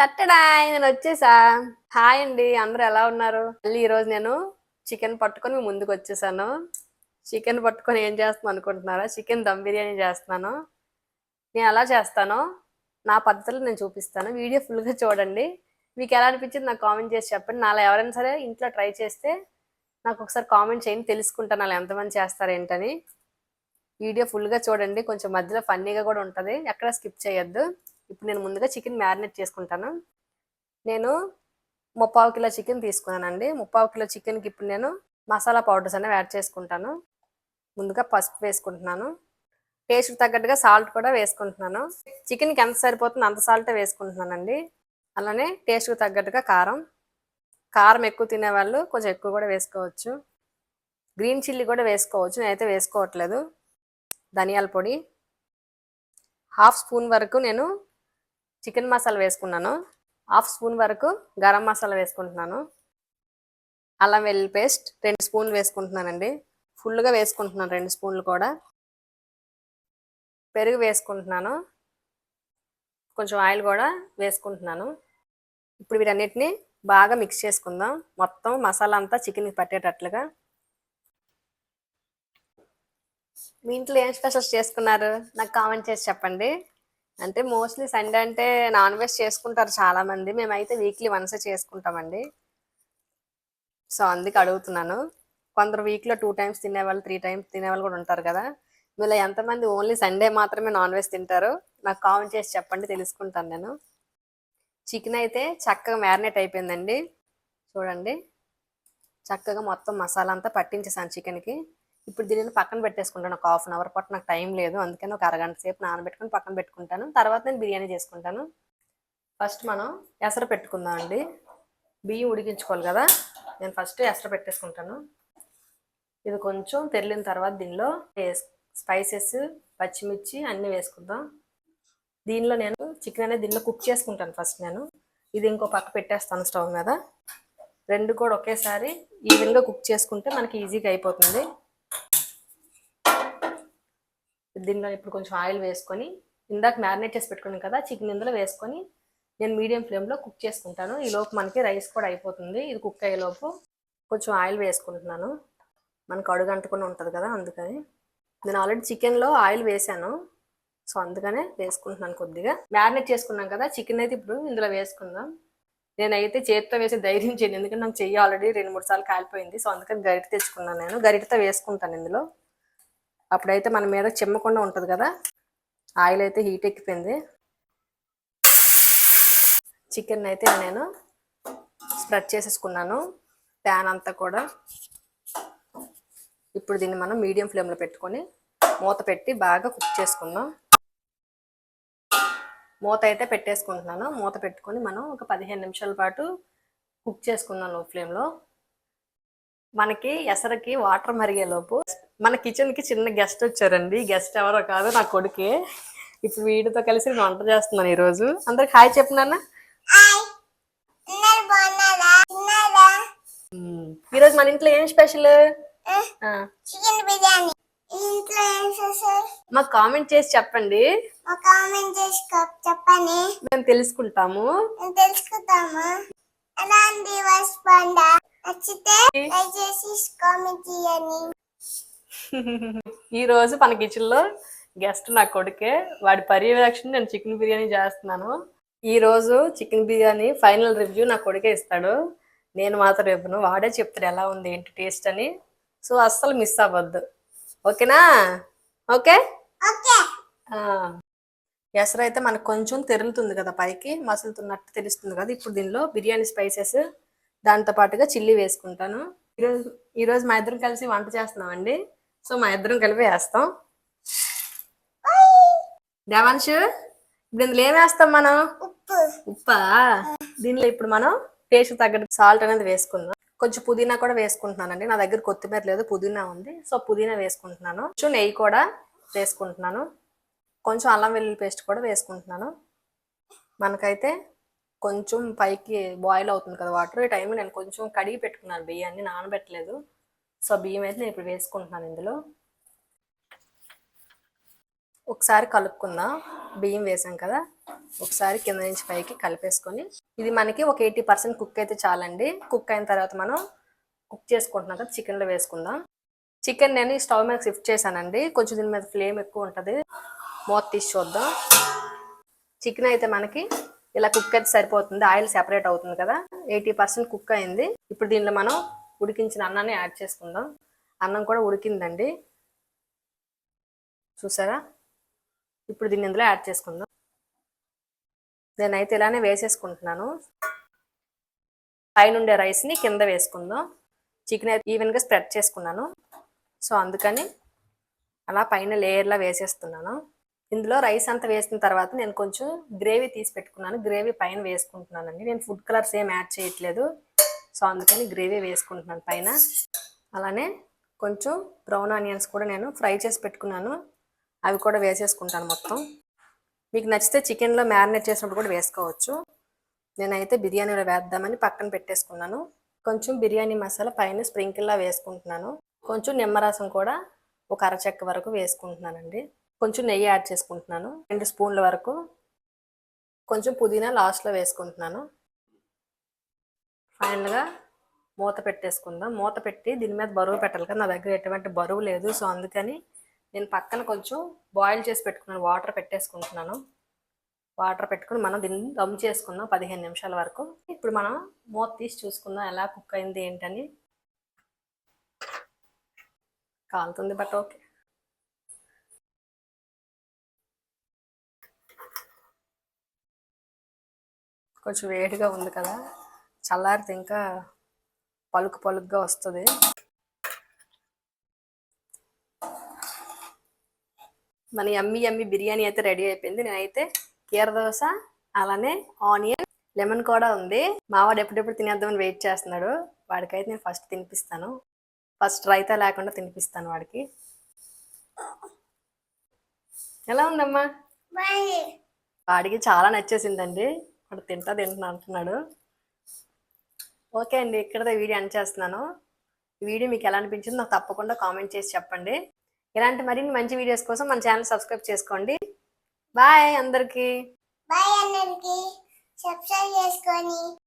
తట్టడా నేను వచ్చేసా. హాయ్ అండి అందరూ ఎలా ఉన్నారు? మళ్ళీ ఈరోజు నేను చికెన్ పట్టుకొని ముందుకు వచ్చేసాను. చికెన్ పట్టుకొని ఏం చేస్తున్నాను అనుకుంటున్నారా? చికెన్ దమ్ బిర్యానీ చేస్తున్నాను. నేను ఎలా చేస్తానో నా పద్ధతులు నేను చూపిస్తాను. వీడియో ఫుల్గా చూడండి. మీకు ఎలా అనిపించింది నాకు కామెంట్ చేసి చెప్పండి. నాలో ఎవరైనా సరే ఇంట్లో ట్రై చేస్తే నాకు ఒకసారి కామెంట్ చేయండి. తెలుసుకుంటాను అలా ఎంతమంది చేస్తారు ఏంటని. వీడియో ఫుల్గా చూడండి. కొంచెం మధ్యలో ఫన్నీగా కూడా ఉంటుంది. ఎక్కడ స్కిప్ చేయొద్దు. ఇప్పుడు నేను ముందుగా చికెన్ మ్యారినేట్ చేసుకుంటాను. నేను ముప్పావు కిలో చికెన్ తీసుకున్నానండి. ముప్పావు కిలో చికెన్కి ఇప్పుడు నేను మసాలా పౌడర్స్ అనేవి యాడ్ చేసుకుంటాను. ముందుగా పసుపు వేసుకుంటున్నాను. టేస్ట్కి తగ్గట్టుగా సాల్ట్ కూడా వేసుకుంటున్నాను. చికెన్కి ఎంత సరిపోతుందో అంత సాల్టే వేసుకుంటున్నానండి. అలానే టేస్ట్కి తగ్గట్టుగా కారం. కారం ఎక్కువ తినేవాళ్ళు కొంచెం ఎక్కువ కూడా వేసుకోవచ్చు. గ్రీన్ చిల్లీ కూడా వేసుకోవచ్చు. నేనైతే వేసుకోవట్లేదు. ధనియాల పొడి. హాఫ్ స్పూన్ వరకు నేను చికెన్ మసాలా వేసుకున్నాను. హాఫ్ స్పూన్ వరకు గరం మసాలా వేసుకుంటున్నాను. అల్లం వెల్లుల్లి పేస్ట్ రెండు స్పూన్లు వేసుకుంటున్నానండి. ఫుల్గా వేసుకుంటున్నాను రెండు స్పూన్లు కూడా. పెరుగు వేసుకుంటున్నాను. కొంచెం ఆయిల్ కూడా వేసుకుంటున్నాను. ఇప్పుడు వీటన్నిటిని బాగా మిక్స్ చేసుకుందాం. మొత్తం మసాలా అంతా చికెన్కి పట్టేటట్లుగా. మీ ఇంట్లో ఏం స్పెషల్స్ చేసుకున్నారు? నాకు కామెంట్ చేసి చెప్పండి. అంటే మోస్ట్లీ సండే అంటే నాన్ వెజ్ చేసుకుంటారు చాలా మంది. మేమైతే వీక్లీ వన్స్ చేసుకుంటామండి. సో అందుకు అడుగుతున్నాను. కొందరు వీక్లో టూ టైమ్స్ తినేవాళ్ళు త్రీ టైమ్స్ తినేవాళ్ళు కూడా ఉంటారు కదా. మీలో ఎంతమంది ఓన్లీ సండే మాత్రమే నాన్ వెజ్ తింటారు? నాకు కామెంట్ చేసి చెప్పండి తెలుసుకుంటాను నేను. చికెన్ అయితే చక్కగా మ్యారినేట్ అయిపోయిందండి. చూడండి. చక్కగా మొత్తం మసాలా అంతా పట్టించేసాను చికెన్కి. ఇప్పుడు దీనిని పక్కన పెట్టేసుకుంటాను. ఒక హాఫ్ అన్ అవర్ పాటు నాకు టైం లేదు. అందుకని ఒక అరగంట సేపు నానబెట్టుకుని పక్కన పెట్టుకుంటాను. తర్వాత నేను బిర్యానీ చేసుకుంటాను. ఫస్ట్ మనం ఎసరు పెట్టుకుందాం అండి. బియ్యం ఉడికించుకోవాలి కదా. నేను ఫస్ట్ ఎసరు పెట్టేసుకుంటాను. ఇది కొంచెం తెరిలిన తర్వాత దీనిలో స్పైసెస్ పచ్చిమిర్చి అన్నీ వేసుకుందాం. దీనిలో నేను చికెన్ అనేది దీనిలో కుక్ చేసుకుంటాను ఫస్ట్ నేను. ఇది ఇంకో పక్క పెట్టేస్తాను స్టవ్ మీద. రెండు కూడా ఒకేసారి ఈవెన్గా కుక్ చేసుకుంటే మనకి ఈజీగా అయిపోతుంది. దీనిలో ఇప్పుడు కొంచెం ఆయిల్ వేసుకొని ఇందాక మ్యారినేట్ చేసి పెట్టుకున్నాం కదా చికెన్ ఇందులో వేసుకొని నేను మీడియం ఫ్లేమ్లో కుక్ చేసుకుంటాను. ఈ లోపు మనకి రైస్ కూడా అయిపోతుంది. ఇది కుక్ అయ్యేలోపు కొంచెం ఆయిల్ వేసుకుంటున్నాను. మనకు అడుగు అంటుకుని ఉంటుంది కదా అందుకని. నేను ఆల్రెడీ చికెన్లో ఆయిల్ వేసాను. సో అందుకనే వేసుకుంటున్నాను కొద్దిగా. మ్యారినేట్ చేసుకున్నాం కదా చికెన్ అయితే ఇప్పుడు ఇందులో వేసుకుందాం. నేనైతే చేతితో వేసి ధైర్యం చేయను. ఎందుకంటే నాకు చెయ్యి ఆల్రెడీ రెండు మూడు సార్లు కాలిపోయింది. సో అందుకని గరిట తెచ్చుకున్నాను నేను. గరిటతో వేసుకుంటాను ఇందులో. అప్పుడైతే మన మీద చిమ్మకుండా ఉంటుంది కదా ఆయిల్ అయితే హీట్ ఎక్కిపోయింది. చికెన్ అయితే నేను స్ప్రెడ్ చేసేసుకున్నాను ప్యాన్ అంతా కూడా. ఇప్పుడు దీన్ని మనం మీడియం ఫ్లేమ్లో పెట్టుకొని మూత పెట్టి బాగా కుక్ చేసుకుందాం. మూత అయితే పెట్టేసుకుంటున్నాను. మూత పెట్టుకొని మనం ఒక పదిహేను నిమిషాల పాటు కుక్ చేసుకుందాం లో ఫ్లేమ్లో. మనకి ఎసరకి వాటర్ మరిగేలోపు మన కిచెన్కి చిన్న గెస్ట్ వచ్చారండి. గెస్ట్ ఎవరో కాదు నా కొడుకే. ఇప్పుడు వీడితో కలిసి నేను వంట చేస్తున్నాను ఈరోజు. అందరికి హాయ్ చెప్పు నాన్న. మ్మ్. ఈరోజు మన ఇంట్లో ఏం స్పెషల్ చికెన్ బిర్యానీ. ఇంట్లో ఏం మాకు కామెంట్ చేసి చెప్పండి. కామెంట్ చేసి చెప్పండి. మేము తెలుసుకుంటాము. తెలుసుకుంటాము? నచ్చితే ఈ రోజు మన కిచెన్లో గెస్ట్ నా కొడుకే. వాడి పర్యవేక్షణ నేను చికెన్ బిర్యానీ చేస్తున్నాను. ఈ రోజు చికెన్ బిర్యానీ ఫైనల్ రివ్యూ నా కొడుకే ఇస్తాడు. నేను మాత్రం ఇవ్వను. వాడే చెప్తాడు ఎలా ఉంది ఏంటి టేస్ట్ అని. సో అస్సలు మిస్ అవ్వద్దు. ఓకేనా? ఓకే? ఓకే. ఆ, ఎసరు అయితే మనకు కొంచెం తెరులుతుంది కదా పైకి మసులుతున్నట్టు తెలుస్తుంది కదా ఇప్పుడు దీనిలో బిర్యానీ స్పైసెస్. దాంతో పాటుగా చిల్లీ వేసుకుంటాను. ఈరోజు ఈరోజు మా ఇద్దరం కలిసి వంట చేస్తున్నామండి. సో మా ఇద్దరం కలిపి వేస్తాం. దేవాంశు ఇప్పుడు ఇందులో ఏం వేస్తాం మనం? ఉప్పు. ఉప్పా? దీనిలో ఇప్పుడు మనం టేస్ట్ తగ్గట్టు సాల్ట్ అనేది వేసుకుందాం. కొంచెం పుదీనా కూడా వేసుకుంటున్నానండి. నా దగ్గర కొత్తిమీర లేదు పుదీనా ఉంది. సో పుదీనా వేసుకుంటున్నాను. కొంచెం నెయ్యి కూడా వేసుకుంటున్నాను. కొంచెం అల్లం వెల్లుల్లి పేస్ట్ కూడా వేసుకుంటున్నాను. మనకైతే కొంచెం పైకి బాయిల్ అవుతుంది కదా వాటర్ ఈ టైంలో నేను కొంచెం కడిగి పెట్టుకున్నాను బియ్యాన్ని నానబెట్టలేదు. సో బియ్యం అయితే నేను ఇప్పుడు వేసుకుంటున్నాను ఇందులో. ఒకసారి కలుపుకుందాం. బియ్యం వేసాం కదా. ఒకసారి కింద నుంచి పైకి కలిపేసుకొని. ఇది మనకి ఒక ఎయిటీ పర్సెంట్ కుక్ అయితే చాలండి. కుక్ అయిన తర్వాత మనం కుక్ చేసుకుంటున్నాం కదా చికెన్లో వేసుకుందాం. చికెన్ నేను ఈ స్టవ్ మీద షిఫ్ట్ చేశానండి. కొంచెం దీని మీద ఫ్లేమ్ ఎక్కువ ఉంటుంది. మూత తీసి చూద్దాం. చికెన్ అయితే మనకి ఇలా కుక్ అయితే సరిపోతుంది. ఆయిల్ సెపరేట్ అవుతుంది కదా. ఎయిటీ పర్సెంట్ కుక్ అయింది. ఇప్పుడు దీనిలో మనం ఉడికించిన అన్నాన్ని యాడ్ చేసుకుందాం. అన్నం కూడా ఉడికిందండి. చూసారా? ఇప్పుడు దీన్ని ఇందులో యాడ్ చేసుకుందాం. నేనైతే ఇలానే వేసేసుకుంటున్నాను. పైన ఉండే రైస్ని కింద వేసుకుందాం. చికెన్ అయితే ఈవెన్గా స్ప్రెడ్ చేసుకున్నాను. సో అందుకని అలా పైన లేయర్లా వేసేస్తున్నాను. ఇందులో రైస్ అంతా వేసిన తర్వాత నేను కొంచెం గ్రేవీ తీసి పెట్టుకున్నాను. గ్రేవీ పైన వేసుకుంటున్నానండి. నేను ఫుడ్ కలర్స్ ఏం యాడ్ చేయట్లేదు. సో అందుకని గ్రేవీ వేసుకుంటున్నాను పైన. అలానే కొంచెం బ్రౌన్ ఆనియన్స్ కూడా నేను ఫ్రై చేసి పెట్టుకున్నాను. అవి కూడా వేసేసుకుంటాను మొత్తం. మీకు నచ్చితే చికెన్లో మ్యారినేట్ చేసినప్పుడు కూడా వేసుకోవచ్చు. నేనైతే బిర్యానీలో వేద్దామని పక్కన పెట్టేసుకున్నాను. కొంచెం బిర్యానీ మసాలా పైన స్ప్రింకిల్లా వేసుకుంటున్నాను. కొంచెం నిమ్మరసం కూడా ఒక అరచెక్క వరకు వేసుకుంటున్నానండి. కొంచెం నెయ్యి యాడ్ చేసుకుంటున్నాను. రెండు స్పూన్ల వరకు కొంచెం పుదీనా లాస్ట్లో వేసుకుంటున్నాను. ఫైనల్గా మూత పెట్టేసుకుందాం. మూత పెట్టి దీని మీద బరువు పెట్టాలి కదా నా దగ్గర ఎటువంటి బరువు లేదు. సో అందుకని నేను పక్కన కొంచెం బాయిల్ చేసి పెట్టుకున్నాను. వాటర్ పెట్టేసుకుంటున్నాను. వాటర్ పెట్టుకుని మనం దీన్ని దమ్ చేసుకుందాం పదిహేను నిమిషాల వరకు. ఇప్పుడు మనం మూత తీసి చూసుకుందాం ఎలా కుక్ అయింది ఏంటని. కాలుతుంది బట్ ఓకే. కొంచెం వేడిగా ఉంది కదా చల్లారితే ఇంకా పలుకు పలుకుగా వస్తుంది. మన యమ్మి యమ్మి బిర్యానీ అయితే రెడీ అయిపోయింది. నేనైతే కీర దోశ అలానే ఆనియన్ లెమన్ కూడా ఉంది. మావాడు ఎప్పుడెప్పుడు తినేద్దామని వెయిట్ చేస్తున్నాడు. వాడికైతే నేను ఫస్ట్ తినిపిస్తాను. ఫస్ట్ రైతా లేకుండా తినిపిస్తాను వాడికి. ఎలా ఉందమ్మా? వాడికి చాలా నచ్చేసిందండి. వాడు తింటా తింటున్నా అంటున్నాడు. ఓకే అండి ఇక్కడతో వీడియో ఎండ్ చేస్తున్నాను. ఈ వీడియో మీకు ఎలా అనిపించిందో నాకు తప్పకుండా కామెంట్ చేసి చెప్పండి. ఇలాంటి మరిన్ని మంచి వీడియోస్ కోసం మన ఛానల్ సబ్స్క్రైబ్ చేసుకోండి. బాయ్ అందరికీ. బాయ్ అందరికి. సబ్స్క్రైబ్ చేసుకొని